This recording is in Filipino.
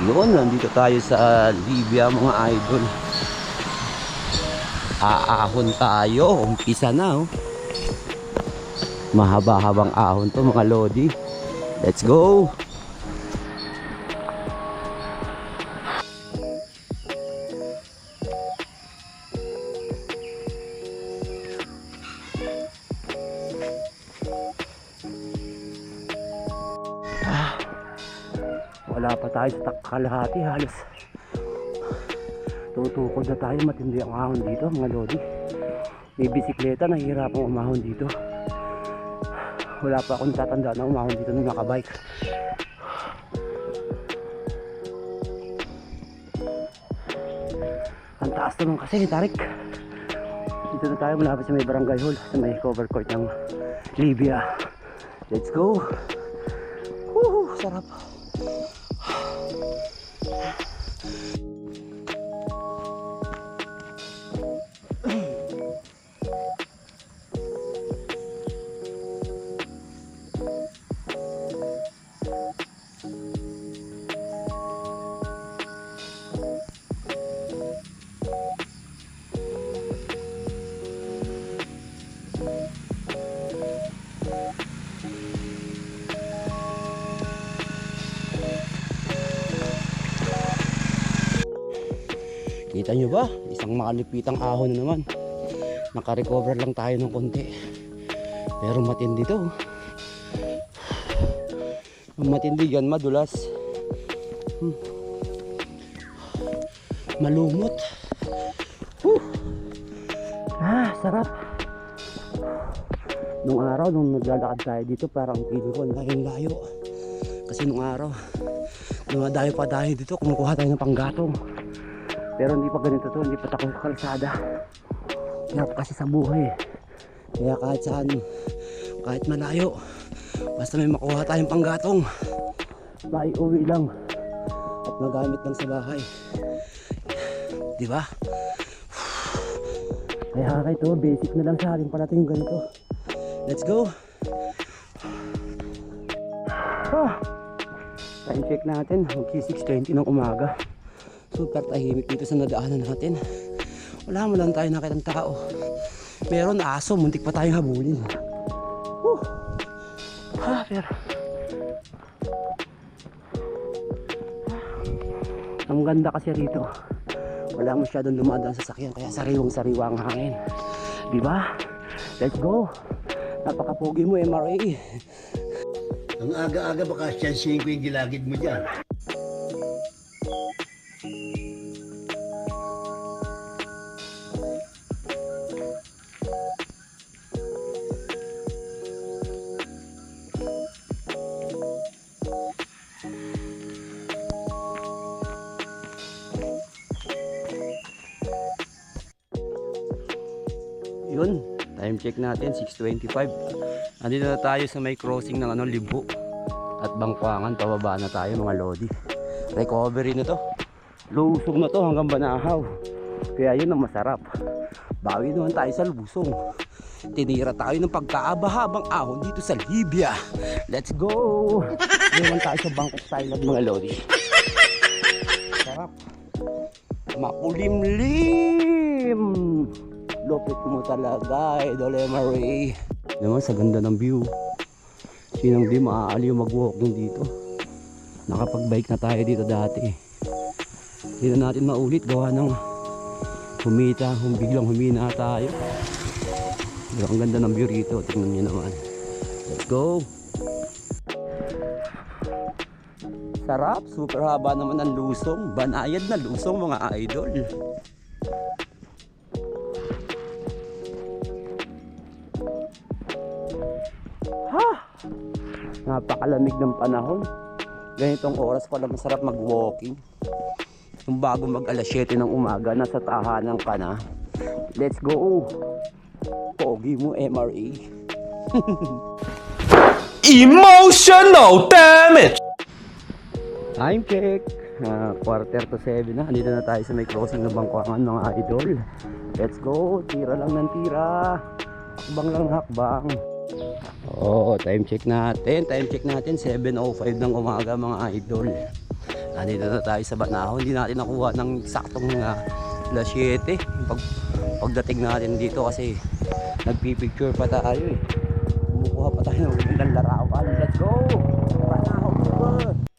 Yun, nandito tayo sa Libya mga idol. Aahon tayo. Umpisa na oh. Mahaba-habang ahon to mga lodi. Let's go! Wala pa tayo sa kalahati halos. Tutukod na tayo matindi ang ahon dito mga lodi. May bisikleta nahihirapang umahon dito. Wala pa akong tatanda na umahon dito nung nakabike. Ang taas naman kasi, Tarik. Dito na tayo malapit sa may barangay hall, sa may cover court ng Libya. Let's go! Woo, sarap. はあ。Kita nyo ba? Isang makalipitang ahon na naman. Nakarecover lang tayo ng konti. Pero matindi to. Matindi yan, madulas. Hmm. Malumot. Whew. Ah, sarap. Nung araw, nung naglalakad tayo dito, parang feeling ko ang laking layo. Kasi nung araw, dumadayo pa tayo dito, kumukuha tayo ng panggatong. Pero hindi pa ganito to, hindi pa takot sa kalsada. Hirap kasi sa buhay. eh. Kaya kahit saan, kahit malayo, basta may makuha tayong panggatong, may uwi lang at magamit lang sa bahay. Di ba? Kaya kahit to, basic na lang sa atin pala ito yung ganito. Let's go! Ah, time check natin, mag 6.20 ng umaga super tahimik dito sa nadaanan natin. Wala mo lang tayo nakitang tao. Meron aso, muntik pa tayong habulin. Whew. Ah, pero... Ang ganda kasi rito. Wala masyadong dumadaan sa sakyan, kaya sariwang sariwa ang hangin. Di ba? Let's go! Napakapogi mo, MRA. Ang aga-aga baka siyansihin ko yung gilagid mo dyan. Yun, time check natin, 6.25. Nandito na tayo sa may crossing ng ano, Libo. At Bangkwangan, pababa na tayo mga lodi. Recovery na to. Lusog na to hanggang Banahaw. Kaya yun ang masarap. Bawi naman tayo sa lusong. Tinira tayo ng pagkaaba-habang ahon dito sa Libya. Let's go! Ngayon tayo sa Bangkok Thailand mga lodi. Sarap. Makulimlim! Lupit mo talaga, Idol Emery. Naman sa ganda ng view. Sinang di maaaliw mag-walking dito. Nakapag-bike na tayo dito dati. Hindi na natin maulit gawa ng humita, hum, biglang humina tayo. Pero ang ganda ng view rito, tingnan nyo naman. Let's go! Sarap, super haba naman ng lusong. Banayad na lusong mga idol. Napakalamig ng panahon. Ganitong oras pala masarap mag-walking. Yung bago mag alas 7 ng umaga, nasa tahanan ka na. Let's go! Pogi mo, MRA. Emotional damage! Time check! Ah, quarter to 7 na. Andito na tayo sa may crossing ng Bangkwangan mga idol. Let's go! Tira lang ng tira. Hakbang lang ng hakbang. Oo, time check natin. Time check natin. 7.05 ng umaga mga idol. Nandito na tayo sa Banahaw. Hindi natin nakuha ng saktong uh, alas 7. Yung Pag, pagdating natin dito kasi nagpipicture pa tayo eh. Kumukuha pa tayo ng magandang larawan. Let's go! Na!